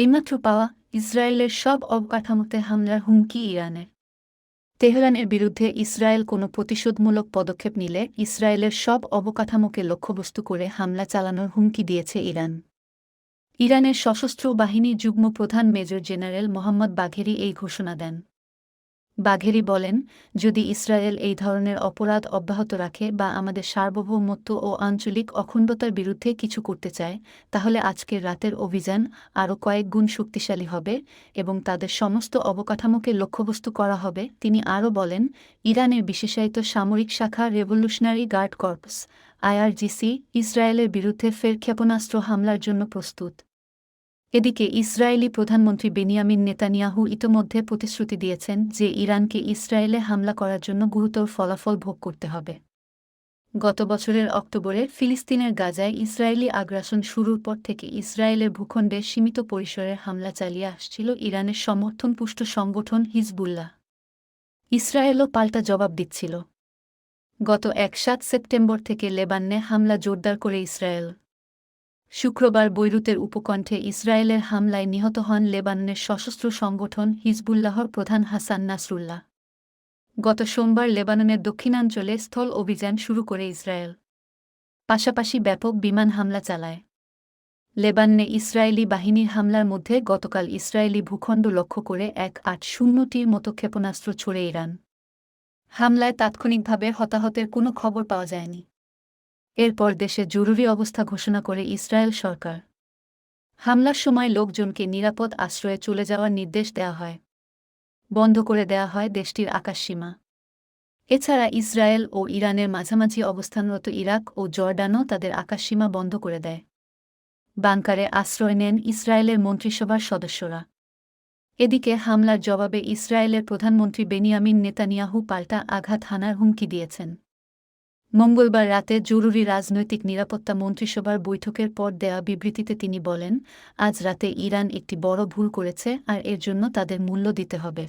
এইমাত্র পাওয়া ইসরায়েলের সব অবকাঠামোতে হামলার হুমকি ইরানের তেহরানের বিরুদ্ধে ইসরায়েল কোনো প্রতিশোধমূলক পদক্ষেপ নিলে ইসরায়েলের সব অবকাঠামোকে লক্ষ্যবস্তু করে হামলা চালানোর হুমকি দিয়েছে ইরান ইরানের সশস্ত্র বাহিনী যুগ্ম প্রধান মেজর জেনারেল মোহাম্মদ বাঘেরি এই ঘোষণা দেন বাঘেরি বলেন, যদি ইসরায়েল এই ধরনের অপরাধ অব্যাহত রাখে বা আমাদের সার্বভৌমত্ব ও আঞ্চলিক অখণ্ডতার বিরুদ্ধে কিছু করতে চায়, তাহলে আজকের রাতের অভিযান আরও কয়েক গুণ শক্তিশালী হবে এবং তাদের সমস্ত অবকাঠামোকে লক্ষ্যবস্তু করা হবে। তিনি আরও বলেন, ইরানের বিশেষায়িত সামরিক শাখা রেভলিউশনারি গার্ড কর্পস, আইআরজিসি, ইসরায়েলের বিরুদ্ধে ফের ক্ষেপণাস্ত্র হামলার জন্য প্রস্তুত। এদিকে ইসরায়েলি প্রধানমন্ত্রী বেনিয়ামিন নেতানিয়াহু ইতোমধ্যে প্রতিশ্রুতি দিয়েছেন যে ইরানকে ইসরায়েলে হামলা করার জন্য গুরুতর ফলাফল ভোগ করতে হবে। গত বছরের অক্টোবরে ফিলিস্তিনের গাজায় ইসরায়েলি আগ্রাসন শুরুর পর থেকে ইসরায়েলের ভূখণ্ডে সীমিত পরিসরের হামলা চালিয়ে আসছিল ইরানের সমর্থনপুষ্ট সংগঠন হিজবুল্লাহ। ইসরায়েলও পাল্টা জবাব দিচ্ছিল। গত এক সাত সেপ্টেম্বর থেকে লেবাননে হামলা জোরদার করে ইসরায়েল। শুক্রবার বৈরুতের উপকণ্ঠে ইসরায়েলের হামলায় নিহত হন লেবাননের সশস্ত্র সংগঠন হিজবুল্লাহর প্রধান হাসান নাসরুল্লাহ। গত সোমবার লেবাননের দক্ষিণাঞ্চলে স্থল অভিযান শুরু করে ইসরায়েল। পাশাপাশি ব্যাপক বিমান হামলা চালায়। লেবাননে ইসরায়েলি বাহিনীর হামলার মধ্যে গতকাল ইসরায়েলি ভূখণ্ড লক্ষ্য করে এক আট শূন্যটির মতো ক্ষেপণাস্ত্র ছড়ে ইরান। হামলায় তাৎক্ষণিকভাবে হতাহতের কোনো খবর পাওয়া যায়নি। এরপর দেশে জরুরি অবস্থা ঘোষণা করে ইসরায়েল সরকার। হামলার সময় লোকজনকে নিরাপদ আশ্রয়ে চলে যাওয়ার নির্দেশ দেওয়া হয়। বন্ধ করে দেয়া হয় দেশটির আকাশসীমা এছাড়া ইসরায়েল ও ইরানের মাঝামাঝি অবস্থানরত ইরাক ও জর্ডানও তাদের আকাশসীমা বন্ধ করে দেয়। বাংকারে আশ্রয় নেন ইসরায়েলের মন্ত্রিসভার সদস্যরা। এদিকে হামলার জবাবে ইসরায়েলের প্রধানমন্ত্রী বেনিয়ামিন নেতানিয়াহু পাল্টা আঘাত হানার হুমকি দিয়েছেন। মঙ্গলবার রাতে জরুরি রাজনৈতিক নিরাপত্তা মন্ত্রিসভার বৈঠকের পর দেয়া বিবৃতিতে তিনি বলেন, আজ রাতে ইরান একটি বড় ভুল করেছে আর এর জন্য তাদের মূল্য দিতে হবে।